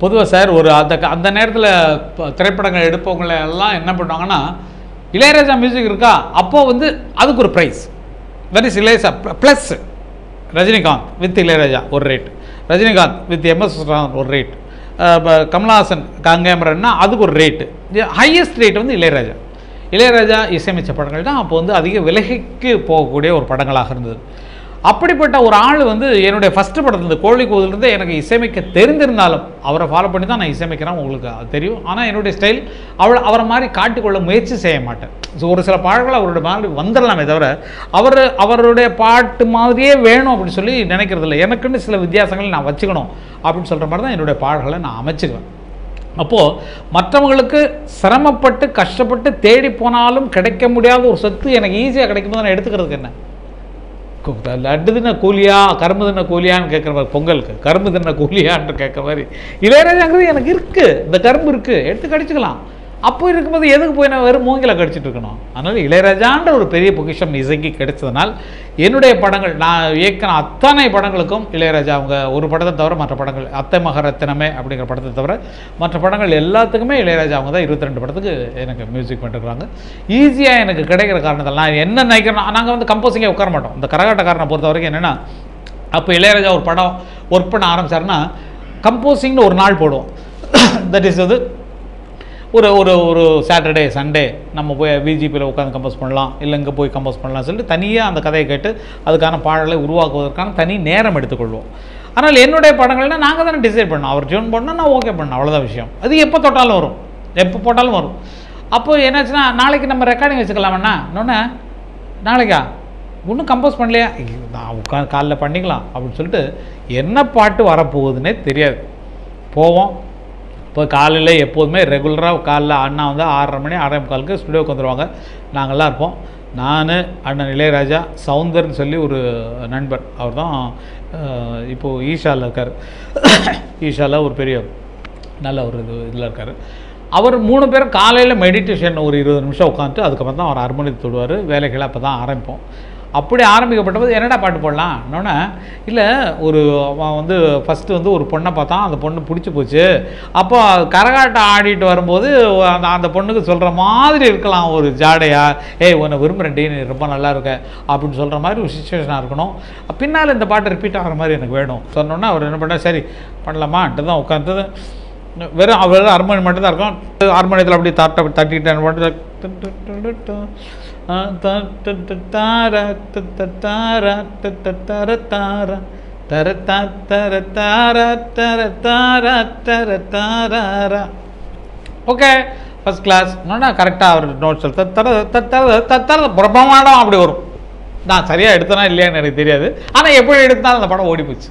பொதுவாக சார் ஒரு அந்த க- அந்த நேரத்தில் திரைப்படங்கள் எடுப்பவங்களை எல்லாம் என்ன பண்ணுவாங்கன்னா இளையராஜா மியூசிக் இருக்கா? அப்போது வந்து அதுக்கு ஒரு price very Ilaiyaraaja plus Rajinikanth with Ilaiyaraaja ஒரு ரேட் ரஜினிகாந்த் வித் எம்எஸ் ஒரு ரேட் கமலஹாசன் கங்கேமரன்னா அதுக்கு ஒரு ரேட்டு ஹையஸ்ட் ரேட் வந்து இளையராஜா. இளையராஜா இசையமைச்ச படங்கள் தான் அப்போ வந்து அதிக விலகிக்கு போகக்கூடிய ஒரு படங்களாக இருந்தது. அப்படிப்பட்ட ஒரு ஆள் வந்து என்னுடைய ஃபஸ்ட்டு படத்தில் இந்த கோழி கோவிலிருந்து எனக்கு இசையமைக்க தெரிந்திருந்தாலும் அவரை ஃபாலோ பண்ணி தான் நான் இசையமைக்கிறேன். உங்களுக்கு அது தெரியும். ஆனால் என்னுடைய ஸ்டைல் அவளை அவரை மாதிரி காட்டிக்கொள்ள முயற்சி செய்ய மாட்டேன். ஸோ ஒரு சில பாடல்கள் அவருடைய மாதிரி வந்துடலாமே தவிர அவர் அவருடைய பாட்டு மாதிரியே வேணும் அப்படின்னு சொல்லி நினைக்கிறதில்ல. எனக்குன்னு சில வித்தியாசங்களை நான் வச்சுக்கணும் அப்படின்னு சொல்கிற மாதிரி தான் என்னுடைய பாடல்களை நான் அமைச்சுக்குவேன். அப்போது மற்றவங்களுக்கு சிரமப்பட்டு கஷ்டப்பட்டு தேடி போனாலும் கிடைக்க முடியாத ஒரு சொத்து எனக்கு ஈஸியாக கிடைக்கும்போது நான் எடுத்துக்கிறதுக்கு என்ன? லட்டு தின்ன கூலியா கரும்பு தின்ன கூலியான்னு கேட்குற மாதிரி பொங்கலுக்கு கரும்பு தின்ன கூலியான்னு கேட்குற மாதிரி. இளையராஜாங்கிறது எனக்கு இருக்குது இந்த கரும்பு இருக்குது எடுத்து கடிச்சுக்கலாம். அப்போ இருக்கும்போது எதுக்கு போய் நான் வெறும் மூங்கில கடிச்சிட்டு இருக்கணும்? அதனால் இளையராஜான்ற ஒரு பெரிய பொக்கிஷம் இசைக்கு கிடைச்சதுனால் என்னுடைய படங்கள் நான் இயக்கின அத்தனை படங்களுக்கும் இளையராஜா அவங்க ஒரு படத்தை தவிர மற்ற படங்கள் அத்தை மகரத்தினமே அப்படிங்கிற படத்தை தவிர மற்ற படங்கள் எல்லாத்துக்குமே இளையராஜா அவங்க தான் இருபத்தி ரெண்டு படத்துக்கு எனக்கு மியூசிக் பண்ணிருக்காங்க. ஈஸியாக எனக்கு கிடைக்கிற காரணத்தில் நான் என்ன நினைக்கிறேன் நாங்கள் வந்து கம்போசிங்கே உட்கார மாட்டோம். இந்த கரகாட்டக்காரனை பொறுத்த வரைக்கும் என்னென்னா அப்போ இளையராஜா ஒரு படம் ஒர்க் பண்ண ஆரம்பிச்சாருன்னா கம்போசிங்னு ஒரு நாள் போடுவோம். தட் இஸ் வந்து ஒரு ஒரு ஒரு சாட்டர்டே சண்டே நம்ம போய் விஜிபியில் உட்காந்து கம்போஸ் பண்ணலாம் இல்லை இங்கே போய் கம்போஸ் பண்ணலாம் சொல்லிட்டு தனியாக அந்த கதையை கேட்டு அதுக்கான பாடலை உருவாக்குவதற்கான தனி நேரம் எடுத்துக்கொள்வோம். ஆனால் என்னுடைய படங்கள்னால் நாங்கள் தானே டிசைட் பண்ணோம் அவர் ஜூன் பண்ணால் நான் ஓகே பண்ணேன் அவ்வளோதான் விஷயம். அது எப்போ தொட்டாலும் வரும். எப்போ போட்டாலும் வரும். அப்போது என்னாச்சுன்னா நாளைக்கு நம்ம ரெக்கார்டிங் வச்சுக்கலாமண்ணா? இன்னொன்று நாளைக்கா? ஒன்றும் கம்போஸ் பண்ணலையா? நான் உட்காந்து காலைல பண்ணிக்கலாம் அப்படின்னு சொல்லிட்டு என்ன பாட்டு வரப்போகுதுன்னே தெரியாது. போவோம். இப்போ காலையில் எப்போதுமே ரெகுலராக காலைல அண்ணா வந்து ஆறரை மணி ஆறரை முக்காலுக்கு ஸ்டுடியோக்கு வந்துடுவாங்க நாங்கள்லாம் இருப்போம். நான் அண்ணன் இளையராஜா சவுந்தர்னு சொல்லி ஒரு நண்பர் அவர் தான் இப்போது ஈஷாவில் இருக்கார். ஈஷாவில் ஒரு பெரிய நல்ல ஒரு இது இதில் இருக்கார். அவர் மூணு பேரும் காலையில் மெடிடேஷன் ஒரு இருபது நிமிஷம் உட்காந்துட்டு அதுக்கப்புறம் தான் அவர் அர்மணித்து தொடுவார். வேலைகளை அப்போ தான் ஆரம்பிப்போம். அப்படி ஆரம்பிக்கப்பட்டபோது என்னடா பாட்டு போடலாம்? இன்னொன்று இல்லை ஒரு அவன் வந்து ஃபஸ்ட்டு வந்து ஒரு பொண்ணை பார்த்தான். அந்த பொண்ணு பிடிச்சி போச்சு. அப்போ கரகாட்டம் ஆடிட்டு வரும்போது அந்த அந்த பொண்ணுக்கு சொல்கிற மாதிரி இருக்கலாம் ஒரு ஜாடையா. ஏய் உன்னை விரும்புகிறேன்டி நீ ரொம்ப நல்லா இருக்க. அப்படின்னு சொல்கிற மாதிரி ஒரு சுச்சுவேஷனாக இருக்கணும். பின்னால் இந்த பாட்டு ரிப்பீட் ஆகிற மாதிரி எனக்கு வேணும். சொன்னோன்னே அவர் என்ன பண்ணார்? சரி பண்ணலாமான்ட்டு தான் உட்காந்து வெறும் அவர் ஹார்மோனியம் மட்டும் மட்டும்தான் இருக்கும். ஹார்மோனியத்தில் அப்படி தட்ட தட்டிக்கிட்டேன் மட்டும் ஓகே ஃபஸ்ட் கிளாஸ் என்னன்னா கரெக்டாக அவர் நோட்ஸ் தர தர தத்தர பிரபமாடம் அப்படி வரும். நான் சரியாக எடுத்தனா இல்லையான்னு எனக்கு தெரியாது. ஆனால் எப்படி எடுத்தாலும் அந்த படம் ஓடி போச்சு.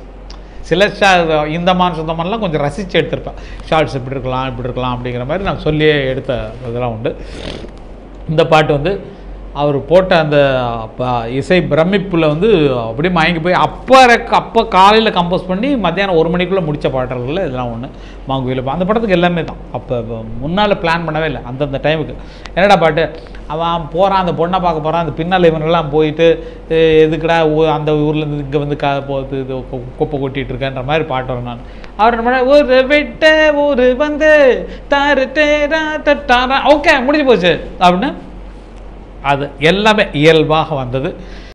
சில ஷா இந்த மான் சுத்தமானலாம் கொஞ்சம் ரசித்து எடுத்திருப்பேன். ஷார்ட்ஸ் இப்படி இருக்கலாம் இப்படி இருக்கலாம் அப்படிங்கிற மாதிரி நான் சொல்லியே எடுத்த இதெல்லாம் உண்டு. இந்த பாட்டு வந்து அவர் போட்ட அந்த ப- இசை பிரமிப்பில் வந்து அப்படியே மயங்கி போய் அப்போ அப்போ காலையில் கம்போஸ் பண்ணி மத்தியானம் ஒரு மணிக்குள்ளே முடித்த பாடல்கள் இதெல்லாம் ஒன்று மாங்குயில் அந்த படத்துக்கு எல்லாமே தான். அப்போ முன்னால் பிளான் பண்ணவே இல்லை அந்தந்த டைமுக்கு என்னடா பாட்டு? அவன் போகிறான் அந்த பொண்ணை பார்க்க போகிறான் அந்த பின்னால் இவனெல்லாம் போயிட்டு எதுக்குடா ஊ- அந்த ஊர்லேருந்து இங்கே வந்து கா போது இது குப்பை கொட்டிகிட்டு இருக்கேன்ற மாதிரி பாட்டு வரும் நான். அவர் என்ன பண்ண ஒரு வெட்ட ஒரு வந்து தாரு தேரா தட்டாரா. ஓகே முடிஞ்சு போச்சு அப்படின்னு அது எல்லாமே இயல்பாக வந்தது.